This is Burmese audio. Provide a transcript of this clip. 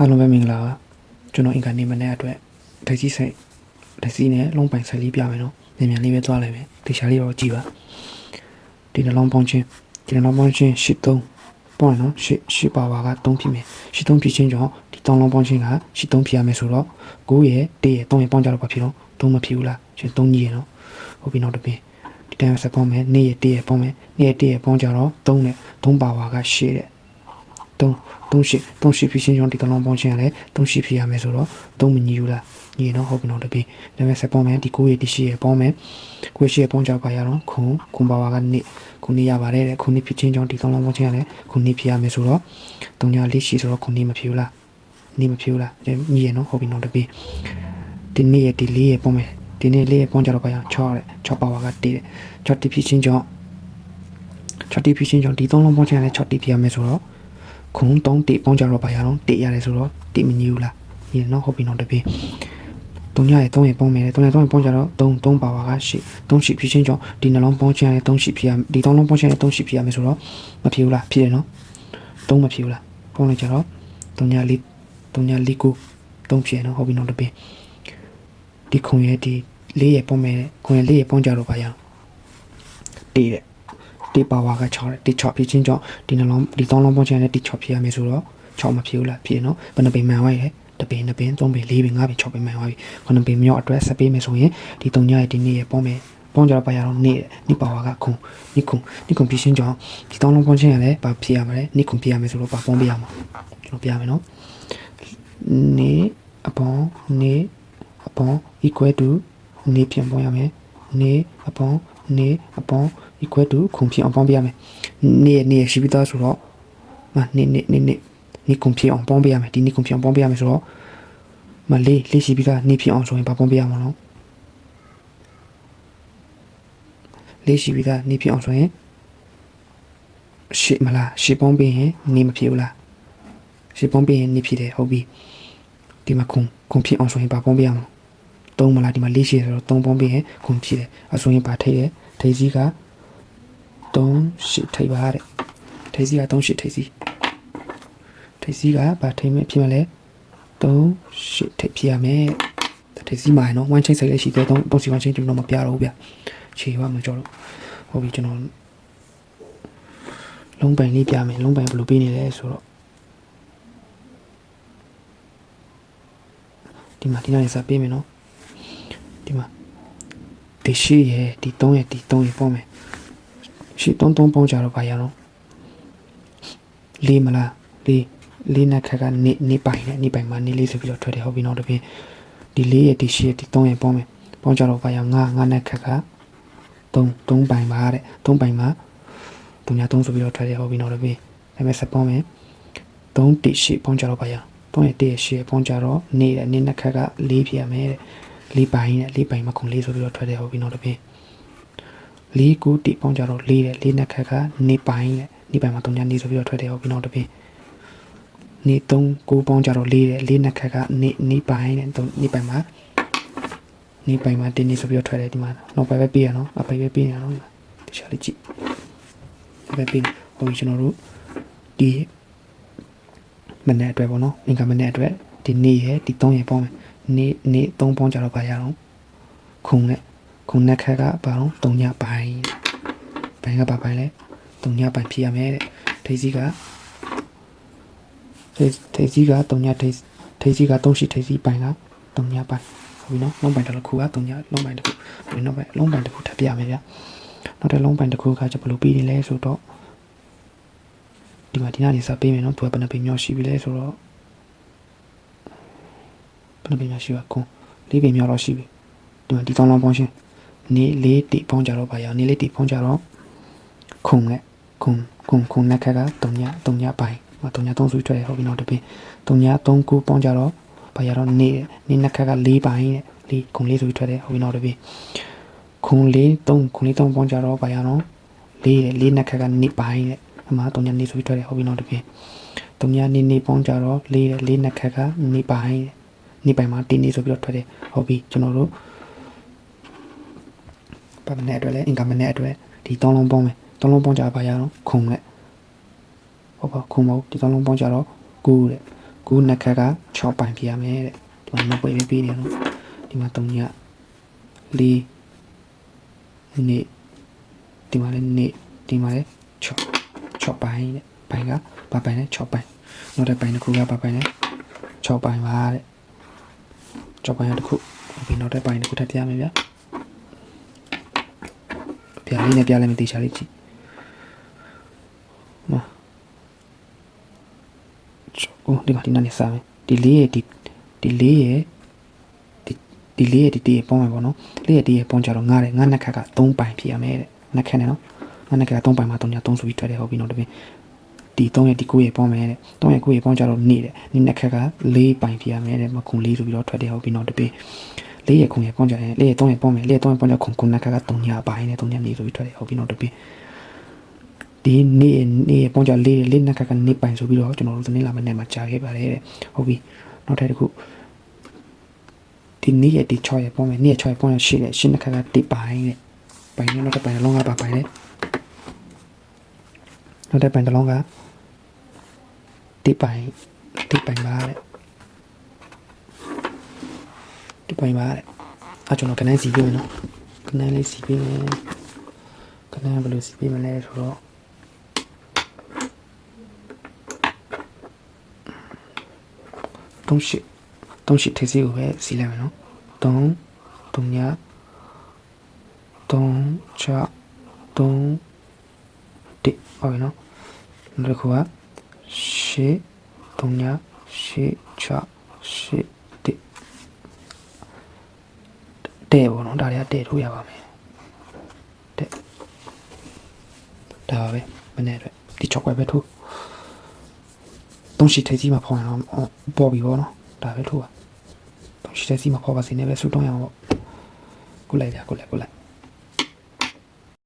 အားလုံးပဲမင်္ဂလာပါကျွန်တော်အင်္ဂါနေမနေ့အတွက်ဒိတ်ကြီးစိတ်ဒိတ်ကြီးနဲ့လုံးပိုင်ဆက်လေးပြမယ်နော်မြန်မြန်လေးပဲသွားလိုက်မယ်တေချာလေးတော့ကြည့်ပါဒီနှလုံးပေါင်းချင်းဒီနှလုံးပေါင်းချင်းရှစ်သုံးပေါ့နော်ရှစ်ရှစ်ပါပါက3ဖြစ်မယ်ရှစ်သုံးဖြစ်ချင်းကြောင့်ဒီတောင်းလုံးပေါင်းချင်းကရှစ်သုံးဖြစ်ရမယ်ဆိုတော့9ရဲ့1ရဲ့3ရဲ့ပေါင်းကြတော့ဘာဖြစ်တော့3မဖြစ်ဘူးလားရှင်3ကြီးရနော်ဟုတ်ပြီနောက်တစ်ပြင်ဒီတိုင်းဆက်ပေါင်းမယ်2ရဲ့1ရဲ့ပေါင်းမယ်2ရဲ့1ရဲ့ပေါင်းကြတော့3နဲ့3ပါပါက8တဲ့ 3 3ရှိ3ရှိဖြစ်ချင်းကြောင့်ဒီကလုံးပေါင်းချင်းကလည်း3ရှိဖြစ်ရမယ်ဆိုတော့3မညီဘူးလားညီနော်ဟုတ်ပြီနော်တပင်းဒါပေမဲ့ဆက်ပေါင်းမယ်ဒီ9ရဲ့ဒီရှိရဲ့ပေါင်းမယ်9ရှိရဲ့ပေါင်းကြပါရတော့ခုခုပါဝါကနေခုနေရပါတယ်တဲ့ခုနေဖြစ်ချင်းကြောင့်ဒီကလုံးပေါင်းချင်းကလည်းခုနေဖြစ်ရမယ်ဆိုတော့3ညာလေးရှိဆိုတော့ခုနေမဖြစ်ဘူးလားနေမဖြစ်ဘူးလားညီရနော်ဟုတ်ပြီနော်တပင်းဒီနေ့ရဲ့ဒီလေးရဲ့ပေါင်းမယ်ဒီနေ့လေးရဲ့ပေါင်းကြတော့ပါရ6တဲ့6ပါဝါကတည်တဲ့6တိဖြစ်ချင်းကြောင့်6တိဖြစ်ချင်းကြောင့်ဒီ3လုံးပေါင်းချင်းကလည်း6တိဖြစ်ရမယ်ဆိုတော့ ခုံတုံးတိပေါင်းကြတော့ဘာရအောင်တိရတယ်ဆိုတော့တိမညီဘူးလားညီနော်ဟုတ်ပြီနော်တပင်းတုံးရရဲ့တုံးရပေါင်းမယ်တုံးရတုံးရပေါင်းကြတော့တုံးတုံးပါပါကရှိတုံးရှိဖြစ်ချင်းကြောင့်ဒီနှလုံးပေါင်းချင်ရတယ်တုံးရှိဖြစ်ရဒီတုံးလုံးပေါင်းချင်ရတယ်တုံးရှိဖြစ်ရမယ်ဆိုတော့မဖြစ်ဘူးလားဖြစ်ရနော်တုံးမဖြစ်ဘူးလားပေါင်းလိုက်ကြတော့တုံးရလေးတုံးရလေးကိုတုံးဖြစ်ရနော်ဟုတ်ပြီနော်တပင်းဒီခုံရဲ့ဒီလေးရဲ့ပေါင်းမယ်ခုံရဲ့လေးရဲ့ပေါင်းကြတော့ဘာရအောင်တိ တဲ့ဒီပါဝါက6တဲ့ဒီ6ဖြစ်ချင်းကြောင့်ဒီနှလုံးဒီ3လုံးပေါင်းချင်တဲ့ဒီ6ဖြစ်ရမယ်ဆိုတော့6မဖြစ်ဘူးလားဖြစ်နော်ဘယ်နှပိမှန်သွားရဲ့တပိနှစ်ပိ3ပိ4ပိ5ပိ6ပိမှန်သွားပြီခုနှစ်ပိမြောက်အတွက်ဆက်ပေးမယ်ဆိုရင်ဒီ3ညရဲ့ဒီနေ့ရဲ့ပေါင်းမယ်ပေါင်းကြတော့ပါရတော့နေ့နိပါဝါကခုနိခုနိခုဖြစ်ချင်းကြောင့်ဒီ3လုံးပေါင်းချင်ရလဲဘာဖြစ်ရမလဲနိခုဖြစ်ရမယ်ဆိုတော့ဘာပေါင်းပြရမှာကျွန်တော်ပြမယ်နော်နေအပေါင်းနေအပေါင်း equal to နေပြန်ပေါင်းရမယ်နေအပေါင်း နေအပေါင်း equal to ခုံဖြစ်အောင်ပေါင်းပြရမယ်နေရနေရရှိပြီးသားဆိုတော့မနေနေနေနေနေခုံဖြစ်အောင်ပေါင်းပြရမယ်ဒီနေခုံဖြစ်အောင်ပေါင်းပြရမယ်ဆိုတော့မလေးလေးရှိပြီးသားနေဖြစ်အောင်ဆိုရင်ဘာပေါင်းပြရမလဲလေးရှိပြီးသားနေဖြစ်အောင်ဆိုရင်ရှေ့မလားရှေ့ပေါင်းပြီးရင်နေမဖြစ်ဘူးလားရှေ့ပေါင်းပြီးရင်နေဖြစ်တယ်ဟုတ်ပြီဒီမှာခုံခုံဖြစ်အောင်ဆိုရင်ဘာပေါင်းပြရမလဲ သုံးမလားဒီမှာလေးရှိတယ်ဆိုတော့သုံးပေါင်းပြီးရင်ခုံဖြစ်တယ်အဆိုရင်ဘာထိတ်တယ်ထိတ်ကြီးက3ရှစ်ထိပ်ပါတဲ့ထိပ်စီးက3ရှစ်ထိပ်စီးထိပ်စီးကဗာထိပ်မဲ့ဖြစ်မလဲ3ရှစ်ထိပ်ဖြစ်ရမယ်ထိပ်စီးမှာနော်1 chain စိတ်လေးရှိသေးတော့3စီ 1 chain ကျွန်တော်မပြတော့ဘူးဗျခြေပါမကြောက်တော့ဟုတ်ပြီကျွန်တော်လုံးပိုင်လေးပြမယ်လုံးပိုင်ဘယ်လိုပေးနေလဲဆိုတော့ဒီမှာဒီနေ့စပေးမယ်နော် ဒီမှာဒီရှိရဲ့ဒီ3ရဲ့ဒီ3ရဲ့ပေါ့မယ်ရှစ်သုံးသုံးပေါင်းကြတော့ဘာရအောင်လေးမလားလေးလေးနဲ့ခက်ကနေနေပိုင်နဲ့နေပိုင်မှာနေလေးဆိုပြီးတော့ထွက်တယ်ဟုတ်ပြီနောက်တစ်ပြင်ဒီလေးရဲ့ဒီရှစ်ရဲ့ဒီသုံးရဲ့ပေါင်းမယ်ပေါင်းကြတော့ဘာရငါငါနဲ့ခက်ကသုံးသုံးပိုင်ပါတဲ့သုံးပိုင်မှာတုံညာသုံးဆိုပြီးတော့ထွက်တယ်ဟုတ်ပြီနောက်တစ်ပြင်ဒါပေမဲ့ဆက်ပေါင်းမယ်သုံးတိရှစ်ပေါင်းကြတော့ဘာရသုံးရဲ့တိရှစ်ပေါင်းကြတော့နေတဲ့နေနဲ့ခက်ကလေးဖြစ်ရမယ်တဲ့ လေးပိုင်နဲ့လေးပိုင်မှာခုံလေးဆိုပြီးတော့ထွက်တယ်ဟုတ်ပြီနောက်တစ်ပြင်လေးကူတိပေါင်းကြတော့လေးတဲ့လေးနှစ်ခက်ကနေပိုင်းတဲ့နေပိုင်းမှာတုံညာနေဆိုပြီးတော့ထွက်တယ်ဟုတ်ပြီနောက်တစ်ပင်နေသုံးကိုပေါင်းကြတော့လေးတဲ့လေးနှစ်ခက်ကနေနေပိုင်းတဲ့တုံနေပိုင်းမှာနေပိုင်းမှာတင်းနေဆိုပြီးတော့ထွက်တယ်ဒီမှာနောက်ပိုင်းပဲပြီးရနော်အပိုင်ပဲပြီးရနော်တခြားလေးကြည့်ပဲပြီးဟိုကျွန်တော်တို့ဒီမနေ့အတွက်ပေါ့နော်အင်္ဂါမနေ့အတွက်ဒီနေ့ရဲ့ဒီ3ရဲ့ပေါင်းမယ် နေနေ3ပေါင်းကြတော့ပါရအောင်ခုံနဲ့ခုနက်ခက်ကဘာလို့တုံညပိုင်းဘိုင်းကဘာပိုင်းလဲတုံညပိုင်းဖြစ်ရမယ်တဲ့ထိပ်စီးကထိပ်ထိပ်စီးကတုံညထိပ်ထိပ်စီးကတုံးရှိထိပ်စီးပိုင်းကတုံညပိုင်းဟုတ်ပြီနော်လုံးပိုင်းတစ်ခုကတုံညလုံးပိုင်းတစ်ခုဒီနောက်ပိုင်းလုံးပိုင်းတစ်ခုထပ်ပြရမယ်ဗျနောက်တဲ့လုံးပိုင်းတစ်ခုကကျဘယ်လိုပြီးနေလဲဆိုတော့ဒီမှာဒီနားနေစပေးမယ်နော်သူကဘယ်နှပေမြောက်ရှိပြီလဲဆိုတော့ ဘယ်နှပေမြောက်ရှိပါကွန်လေးပေမြောက်တော့ရှိပြီဒီမှာဒီတောင်းလောင်းပေါင်းရှင်းနေလေးတိပေါင်းကြတော့ပါရအောင်နေလေးတိပေါင်းကြတော့ခုံနဲ့ခုံခုံခုံနဲ့ခက်ကတုံညတုံညပိုင်းမတုံညသုံးဆွေးထွက်ဟုတ်ပြီနောက်တစ်ပင်တုံညသုံးခုပေါင်းကြတော့ပါရတော့နေနေနဲ့ခက်က၄ပိုင်းတဲ့လေးခုံလေးဆွေးထွက်တယ်ဟုတ်ပြီနောက်တစ်ပင်ခုံလေးသုံးခုံလေးသုံးပေါင်းကြတော့ပါရတော့လေးတဲ့လေးနဲ့ခက်ကနေပိုင်းတဲ့အမှတုံညနေဆွေးထွက်တယ်ဟုတ်ပြီနောက်တစ်ပင်တုံညနေနေပေါင်းကြတော့လေးတဲ့လေးနဲ့ခက်ကနေပိုင်းတဲ့ နေပိုင်းမှာတင်းနေဆိုပြီးတော့ထွက်တယ်ဟုတ်ပြီကျွန်တော်တို့ပတ်မနဲ့အတွက်လည်းအင်္ဂါမနဲ့အတွက်ဒီသုံးလုံးပေါင်းမယ်သုံးလုံးပေါင်းကြပါရအောင်ခုံနဲ့ဟုတ်ပါခုံမဟုတ်ဒီသုံးလုံးပေါင်းကြတော့9တဲ့ကိုနှစ်ခက်က6ပိုင်ပြရမယ်တဲ့ဒီမှာမပွေပေးပေးနေနော်ဒီမှာ3ည4နေ့ဒီမှာလည်းနေ့ဒီမှာလည်း6 6ပိုင်တဲ့ပိုင်ကဘာပိုင်လဲ6ပိုင်နောက်တဲ့ပိုင်တစ်ခုကဘာပိုင်လဲ6ပိုင်ပါတဲ့ 6ပိုင်ရတစ်ခုပြီးနောက်တဲ့ပိုင်တစ်ခုထပ်ပြရမယ်ဗျာပြလေးနဲ့ပြလိုက်မယ်တေချာလေးကြည့်မโอ้ဒီမှာဒီနားနေစားမယ်ဒီလေးရဲ့ဒီဒီလေးရဲ့ဒီဒီလေးရဲ့ဒီတီးရဲ့ပေါင်းမယ်ပေါ့နော်လေးရဲ့တီးရဲ့ပေါင်းကြတော့ငားတယ်ငားနှစ်ခက်က3ပိုင်ဖြစ်ရမယ်တဲ့နှစ်ခက်နဲ့နော်ငားနှစ်ခက်က3ပိုင်မှာ3ည3ဆိုပြီးထွက်တယ်ဟုတ်ပြီနော်တပင်း ဒီ3ရဲ့ဒီ9ရဲ့ပေါင်းမယ်တဲ့3ရဲ့9ရဲ့ပေါင်းကြတော့နေတယ်နေနှစ်ခက်က4ပိုင်ဖြစ်ရမယ်တဲ့မခု4ဆိုပြီးတော့ထွက်တယ်ဟုတ်ပြီနော်တပင်းလေးရဲ့ခုံရဲ့ပေါင်းကြတယ်လေးရဲ့3ရဲ့ပေါင်းမယ်လေးရဲ့3ရဲ့ပေါင်းကြခုံခုနှစ်ခက်က3ညပိုင်နဲ့3ညနေဆိုပြီးထွက်တယ်ဟုတ်ပြီနော်တပင်းဒီနေ့နေ့ပေါင်းကြလေးလေးနှစ်ခါကနေပိုင်ဆိုပြီးတော့ကျွန်တော်တို့သတင်းလာမနေ့မှာကြာခဲ့ပါတယ်တဲ့ဟုတ်ပြီနောက်ထပ်တစ်ခုဒီနေ့ရဲ့ဒီ6ရဲ့ပေါင်းမယ်နေ့ရဲ့6ရဲ့ပေါင်းရရှိတယ်ရှင်းနှစ်ခါကတိပိုင်တဲ့ပိုင်နဲ့နောက်တစ်ပိုင်လုံးကပါပိုင်တဲ့နောက်တစ်ပိုင်တစ်လုံးက တိပိုင်တိပိုင်ပါတဲ့တိပိုင်ပါတဲ့အဲကျွန်တော်ခဏစီပြမယ်နော်ခဏလေးစီပြမယ်ခဏဘယ်လိုစီပြမလဲဆိုတော့သုံးရှိသုံးရှိထေးစီကိုပဲစီးလိုက်မယ်နော်သုံးသုံးညသုံးချသုံးတိဟုတ်ပြီနော်နောက်တစ်ခုကရှေ သုံးညရှေချရှေတိတဲ့ပေါ့နော်ဒါတွေကတဲ့ထိုးရပါမယ်တဲ့ဒါပါပဲမနေ့အတွက်ဒီချောက်ွယ်ပဲထိုးသုံးရှိထိုက်ကြီးမှာဖောင်းရအောင်ပေါ်ပြီပေါ့နော်ဒါပဲထိုးပါသုံးရှိထိုက်ကြီးမှာဖောင်းပါစေနဲ့ပဲဆူတောင်းရအောင်ပေါ့ကုလိုက်ပြကုလိုက်ကုလိုက်